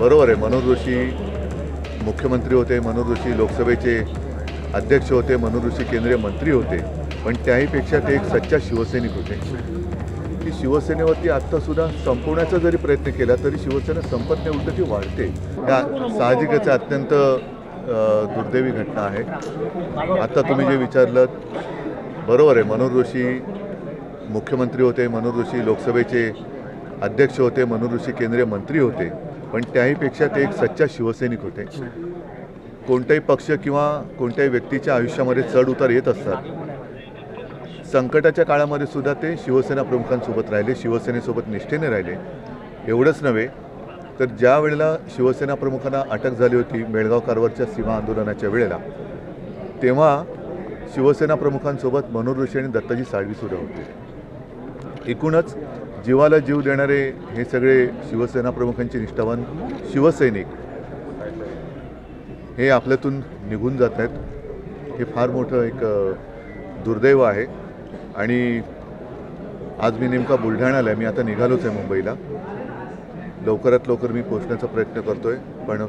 बरोबर आहे. मनोज जोशी मुख्यमंत्री होते मनोज जोशी लोकसभेचे अध्यक्ष होते मनोज जोशी केंद्रीय मंत्री होते. पण त्याहीपेक्षा ते एक सच्चा शिवसैनिक होते. की शिवसेनेवरती आत्तासुद्धा संपवण्याचा जरी प्रयत्न केला तरी शिवसेना संपत नाही उलट ती वाढते. या साहजिकच अत्यंत दुर्दैवी घटना आहे. आत्ता तुम्ही जे विचारलं बरोबर आहे. मनोज जोशी मुख्यमंत्री होते मनोज जोशी लोकसभेचे अध्यक्ष होते मनोज जोशी केंद्रीय मंत्री होते. पण त्याहीपेक्षा ते एक सच्चा शिवसैनिक होते. कोणताही पक्ष किंवा कोणत्याही व्यक्तीच्या आयुष्यामध्ये चढ उतार येत असतात. संकटाच्या काळामध्ये सुद्धा ते शिवसेना प्रमुखांसोबत राहिले शिवसेनेसोबत निष्ठेने राहिले. एवढंच नव्हे तर ज्या वेळेला शिवसेना प्रमुखांना अटक झाली होती बेळगाव कारवारच्या सीमा आंदोलनाच्या वेळेला तेव्हा शिवसेना प्रमुखांसोबत मनोज ऋषी आणि दत्ताजी साळवीसुद्धा होते. एकूणच जीवाला जीव देणारे हे सगळे शिवसेना प्रमुखांचे निष्ठावान शिवसैनिक हे आपल्यातून निघून जात आहेत. हे फार मोठं एक दुर्दैव आहे. आणि आज मी नेमका बुलढाण्याला आहे मी आता निघालोच आहे मुंबईला. लवकरात लवकर मी पोचण्याचा प्रयत्न करतो आहे पण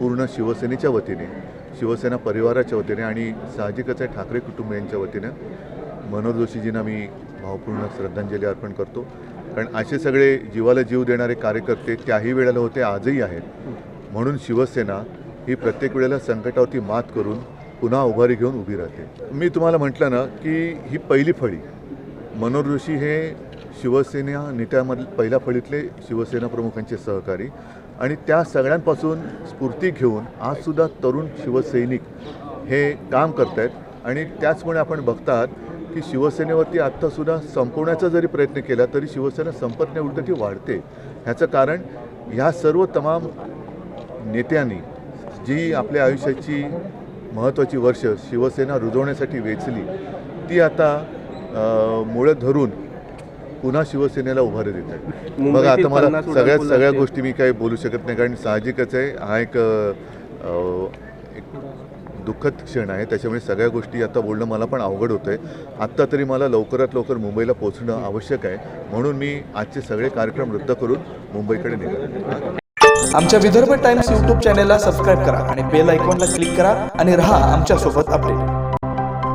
पूर्ण शिवसेनेच्या वतीने शिवसेना परिवाराच्या वतीने आणि साहजिकच आहे ठाकरे कुटुंबियांच्या वतीनं मनोहर जोशीजींना मी भावपूर्ण श्रद्धांजली अर्पण करतो. कारण असे सगळे जीवाला जीव देणारे कार्यकर्ते त्याही वेळेला होते आजही आहेत. म्हणून शिवसेना ही प्रत्येक वेळेला संकटावरती मात करून पुन्हा उभारी घेऊन उभी राहते. मी तुम्हाला म्हटलं ना की ही पहिली फळी मनोहर जोशी हे शिवसेना नेत्यामधील पहिल्या फळीतले शिवसेना प्रमुखांचे सहकारी आणि त्या सगळ्यांपासून स्फूर्ती घेऊन आजसुद्धा तरुण शिवसैनिक हे काम करत आहेत आणि त्याचमुळे आपण बघतात की शिवसेनेवरती आत्तासुद्धा संपवण्याचा जरी प्रयत्न केला तरी शिवसेना संपत नाही उलट ती वाढते. ह्याचं कारण ह्या सर्व तमाम नेत्यांनी जी आपल्या आयुष्याची महत्त्वाची वर्ष शिवसेना रुजवण्यासाठी वेचली ती आता मुळं धरून पुन्हा शिवसेनेला उभारी देत आहेत. बघा आता मला पन्नास सगळ्या गोष्टी मी काही बोलू शकत नाही कारण साहजिकच आहे. हा एक दुःखद क्षण आहे. त्याच्यामुळे सगळ्या गोष्टी आता बोलणं मला पण अवघड होतं आहे आत्ता तरी मला लवकरात लवकर मुंबईला पोहोचणं आवश्यक आहे. म्हणून मी आजचे सगळे कार्यक्रम रद्द करून मुंबईकडे निघालो. आमच्या विदर्भ टाइम्स यूट्यूब चॅनेलला सबस्क्राईब करा आणि बेल आयकॉनला क्लिक करा आणि रहा आमच्यासोबत अपडेट.